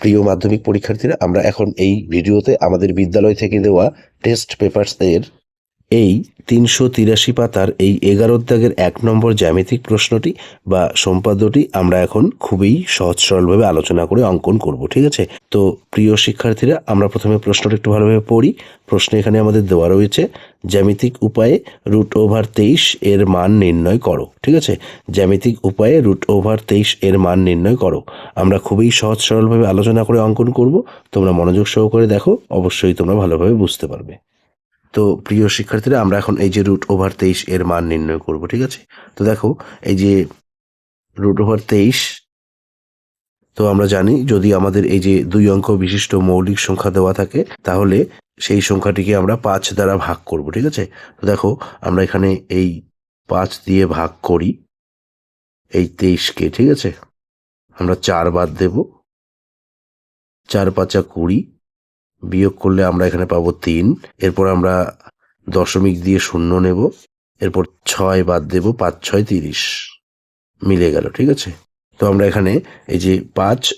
প্রিয় মাধ্যমিক পরীক্ষার্থীরা আমরা এখন এই ভিডিওতে আমাদের বিদ্যালয় থেকে দেওয়া টেস্ট পেপারস এর এই তিনশো তিরাশি পাতার এই এগারো দাগের এক নম্বর জ্যামিতিক প্রশ্নটি বা সম্পাদ্যটি আমরা এখন খুবই সহজ সরলভাবে আলোচনা করে অঙ্কন করব, ঠিক আছে? তো প্রিয় শিক্ষার্থীরা, আমরা প্রথমে প্রশ্নটা একটু ভালোভাবে পড়ি। প্রশ্ন এখানে আমাদের দেওয়া রয়েছে, জ্যামিতিক উপায়ে রুট ওভার তেইশ এর মান নির্ণয় করো, ঠিক আছে? জ্যামিতিক উপায়ে রুট ওভার তেইশ এর মান নির্ণয় করো। আমরা খুবই সহজ সরলভাবে আলোচনা করে অঙ্কন করব। তোমরা মনোযোগ সহকারে দেখো, অবশ্যই তোমরা ভালোভাবে বুঝতে পারবে। তো প্রিয় শিক্ষার্থীরা, আমরা এখন এই যে রুট ওভার তেইশ এর মান নির্ণয় করব, ঠিক আছে? তো দেখো, এই যে রুট ওভার তেইশ, তো আমরা জানি যদি আমাদের এই যে দুই অঙ্ক বিশিষ্ট মৌলিক সংখ্যা দেওয়া থাকে, তাহলে সেই সংখ্যাটিকে আমরা পাঁচ দ্বারা ভাগ করব, ঠিক আছে? তো দেখো, আমরা এখানে এই পাঁচ দিয়ে ভাগ করি, এই তেইশকে, ঠিক আছে? আমরা চার বাদ দেব, চার পাঁচা কুড়ি বিয়োগ করলে আমরা এখানে পাবো তিন। এরপর আমরা দশমিক দিয়ে শূন্য নেব। এরপর ছয় বাদ দেব, পাঁচ, ছয়, তিরিশ। মিলে গেল, ঠিক আছে? তো আমরা এখানে এই যে পাঁচ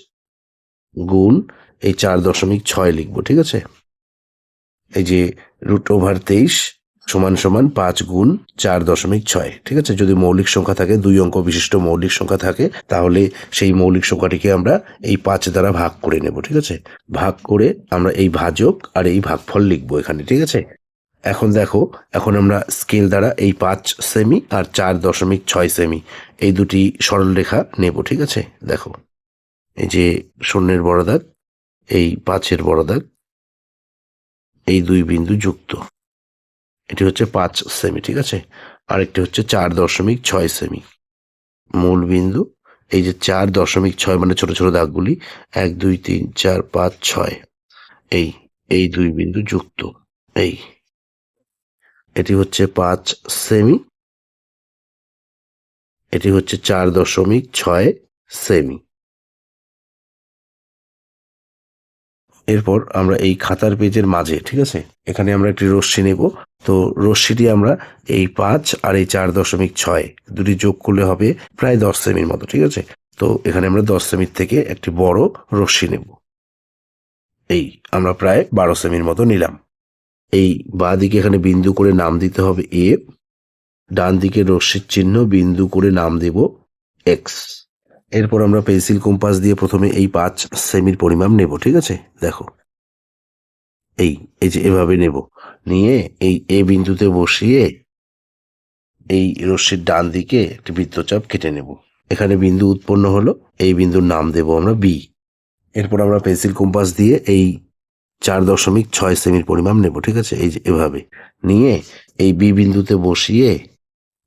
গুণ এই চার দশমিক ছয় লিখব, ঠিক আছে? এই যে রুট ওভার তেইশ সমান সমান পাঁচ গুণ চার দশমিক ছয়। ঠিক আছে? যদি মৌলিক সংখ্যা থাকে, দুই অঙ্ক বিশিষ্ট মৌলিক সংখ্যা থাকে, তাহলে সেই মৌলিক সংখ্যাটিকে আমরা এই পাঁচ দ্বারা ভাগ করে নেব, ঠিক আছে? ভাগ করে আমরা এই ভাজক আর এই ভাগফল লিখব এখানে, ঠিক আছে? এখন দেখো, এখন আমরা স্কেল দ্বারা এই পাঁচ সেমি আর চার দশমিক ছয় সেমি, এই দুটি সরলরেখা নেব, ঠিক আছে? দেখো, এই যে শূন্যের বড় দাগ এই পাঁচের বড় দাগ এই দুই বিন্দু যুক্ত। এটি হচ্ছে পাঁচ সেমি ঠিক আছে? আরেকটি হচ্ছে চার দশমিক ছয় সেমি মূল বিন্দু, এই যে চার দশমিক ছয় মানে ছোট ছোট দাগগুলি, এক, দুই, তিন, চার, পাঁচ, ছয়। এই এই দুই বিন্দু যুক্ত। এই, এটি হচ্ছে পাঁচ সেমি এটি হচ্ছে চার দশমিক ছয় সেমি এরপর আমরা এই খাতার পেজের মাঝে, ঠিক আছে? এখানে আমরা একটি রশ্মি নেব। তো রশ্মিটি আমরা এই পাঁচ আর এই চার দশমিক ছয় দুটি যোগ করলে হবে প্রায় দশ সেমির মতো, ঠিক আছে? তো এখানে আমরা দশ সেমির থেকে একটি বড় রশ্মি নেব। এই আমরা প্রায় বারো সেমির মতো নিলাম। এই বাঁ দিকে এখানে বিন্দু করে নাম দিতে হবে এ, ডান দিকে রশ্মির চিহ্ন বিন্দু করে নাম দেব এক্স। এরপর আমরা পেন্সিল কম্পাস দিয়ে প্রথমে এই পাঁচ সেমির পরিমাপ নেব, ঠিক আছে? দেখো। এই এই যে এভাবে নেব। নিয়ে এই এ বিন্দুতে বসিয়ে এই রশ্মির ডান দিকে একটি বৃত্তচাপ কেটে নেব। এখানে বিন্দু উৎপন্ন হলো, এই বিন্দুর নাম দেব আমরা বি এরপর আমরা পেন্সিল কম্পাস দিয়ে এই চার দশমিক ছয় সেমির পরিমাপ নেব, ঠিক আছে? এই যে এভাবে। নিয়ে এই বি বিন্দুতে বসিয়ে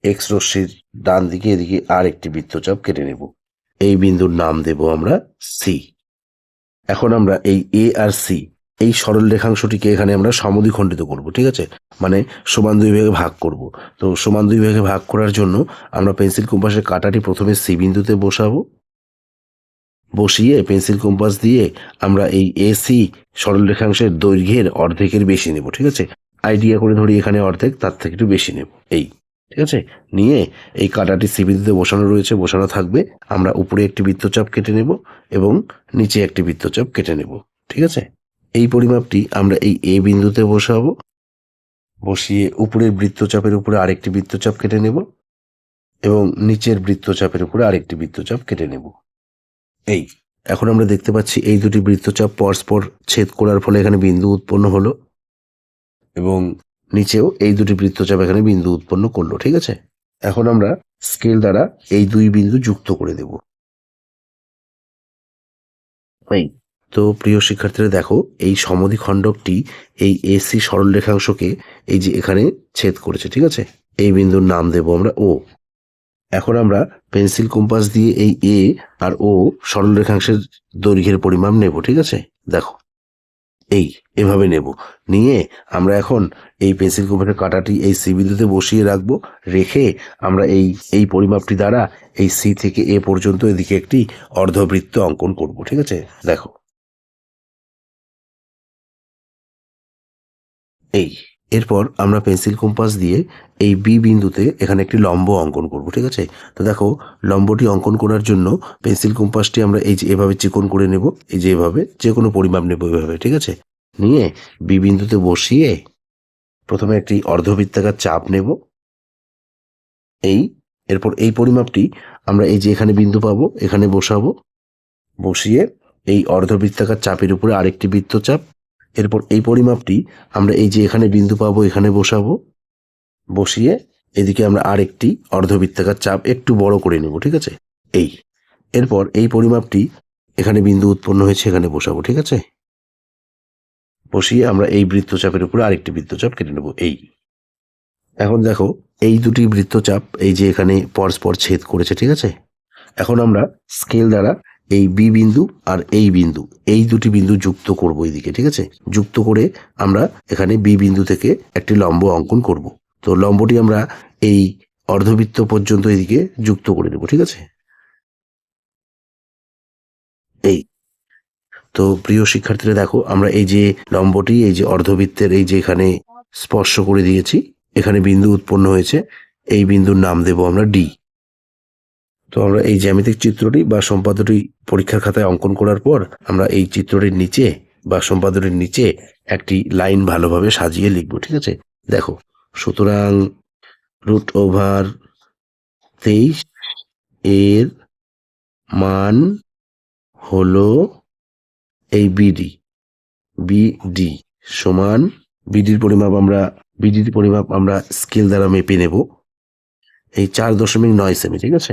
এক্স রশ্মির ডান দিকে এদিকে আর একটি বৃত্তচাপ কেটে নেব। এই বিন্দুর নাম দেব আমরা সি এখন আমরা এই এ আর সি এই সরল রেখাংশটিকে এখানে আমরা সমদ্বিখণ্ডিত করব, ঠিক আছে? মানে সমান দুই ভাগে ভাগ করব। তো সমান দুই ভাগে ভাগ করার জন্য আমরা পেন্সিল কম্পাসের কাঁটাটি প্রথমে সি বিন্দুতে বসাবো। বসিয়ে পেন্সিল কম্পাস দিয়ে আমরা এই এসি সরল রেখাংশের দৈর্ঘ্যের অর্ধেকের বেশি নেব, ঠিক আছে? আইডিয়া করে ধরি এখানে অর্ধেক, তার থেকে একটু বেশি নেব। এই। ঠিক আছে? নিয়ে এই কাঁটাটি সি বিন্দুতে বসানো রয়েছে, বসানো থাকবে। আমরা উপরে একটি বৃত্তচাপ কেটে নেব এবং নিচে একটি বৃত্তচাপ কেটে নেব। ঠিক আছে? এই পরিমাপটি আমরা এই এ বিন্দুতে বসাবো। বসিয়ে উপরের বৃত্তচাপের উপরে আরেকটি বৃত্তচাপ কেটে নেব এবং নিচের বৃত্তচাপের উপরে আরেকটি বৃত্তচাপ কেটে নেব। এই, এখন আমরা দেখতে পাচ্ছি এই দুটি বৃত্তচাপ পরস্পর ছেদ করার ফলে এখানে বিন্দু উৎপন্ন হলো এবং নিচেও এই দুটি বৃত্তচাপ এখানে বিন্দু উৎপন্ন করল ঠিক আছে? এখন আমরা স্কেল দ্বারা এই দুই বিন্দু যুক্ত করে দেব। তো প্রিয় শিক্ষার্থীরা দেখো এই সমদ্বিখণ্ডকটি এই এসি সরল রেখাংশকে এই যে এখানে ছেদ করেছে ঠিক আছে? এই বিন্দুর নাম দেব আমরা ও এখন আমরা পেন্সিল কম্পাস দিয়ে এই এ আর ও সরল রেখাংশের দৈর্ঘ্যের পরিমাপ নেব ঠিক আছে? দেখো এই, এভাবে নেব। নিয়ে আমরা এখন এই পেন্সিল কোপারের কাঁটাটি এই সি বিন্দুতে বসিয়ে রাখব। রেখে আমরা এই এই পরিমাপটি দ্বারা এই সি থেকে এ পর্যন্ত এদিকে একটি অর্ধবৃত্ত অঙ্কন করব, ঠিক আছে? দেখো। এই এরপর আমরা পেন্সিল কম্পাস দিয়ে এই বি বিন্দুতে এখানে একটি লম্ব অঙ্কন করব, ঠিক আছে? তো দেখো, লম্বটি অঙ্কন করার জন্য পেন্সিল কম্পাসটি আমরা এই যে এভাবে চিকন করে নেব, এই যে এভাবে যে কোনো পরিমাপ নেব এভাবে, ঠিক আছে? নিয়ে বি বিন্দুতে বসিয়ে প্রথমে একটি অর্ধবৃত্তাকার চাপ নেব। এই, এরপর এই পরিমাপটি আমরা এই যে এখানে বিন্দু পাবো, এখানে বসাবো। বসিয়ে এই অর্ধবৃত্তাকার চাপের উপরে আরেকটি বৃত্তচাপ এরপর এই পরিমাপটি আমরা এই যে এখানে বিন্দু পাবো, এখানে বসাবো। বসিয়ে এদিকে আমরা আরেকটি অর্ধবৃত্তাকার চাপ একটু বড় করে নেব, ঠিক আছে? এই। এরপর এই পরিমাপটি এখানে বিন্দু উৎপন্ন হয়েছে, এখানে বসাবো, ঠিক আছে? বসিয়ে আমরা এই বৃত্তচাপের উপরে আরেকটি বৃত্তচাপ কেটে নেব, এই। এখন দেখো, এই দুটি বৃত্তচাপ এই যে এখানে পরস্পর ছেদ করেছে, ঠিক আছে? এখন আমরা স্কেল দ্বারা এই বি বিন্দু আর এই বিন্দু, এই দুটি বিন্দু যুক্ত করব এইদিকে ঠিক আছে? যুক্ত করে আমরা এখানে বি বিন্দু থেকে একটি লম্ব অঙ্কন করব। তো লম্বটি আমরা এই অর্ধবৃত্ত পর্যন্ত এদিকে যুক্ত করে দেব ঠিক আছে? এই। তো প্রিয় শিক্ষার্থীরা, দেখো, আমরা এই যে লম্বটি, এই যে অর্ধবৃত্তের এই যে এখানে স্পর্শ করে দিয়েছি, এখানে বিন্দু উৎপন্ন হয়েছে, এই বিন্দুর নাম দেব আমরা ডি। তো আমরা এই জ্যামিতিক চিত্রটি বা সম্পাদটি পরীক্ষার খাতায় অঙ্কন করার পর আমরা এই চিত্রটির নিচে বা সম্পাদটির নিচে একটি লাইন ভালোভাবে সাজিয়ে লিখব, ঠিক আছে? দেখো, সুতরাং রুট ওভার তেইশ এর মান হলো এই বিডি বিডি সমান, বিডির পরিমাপ আমরা, বিডির পরিমাপ আমরা স্কেল দ্বারা মেপে নেব। এই চার দশমিক নয় সেমি, ঠিক আছে?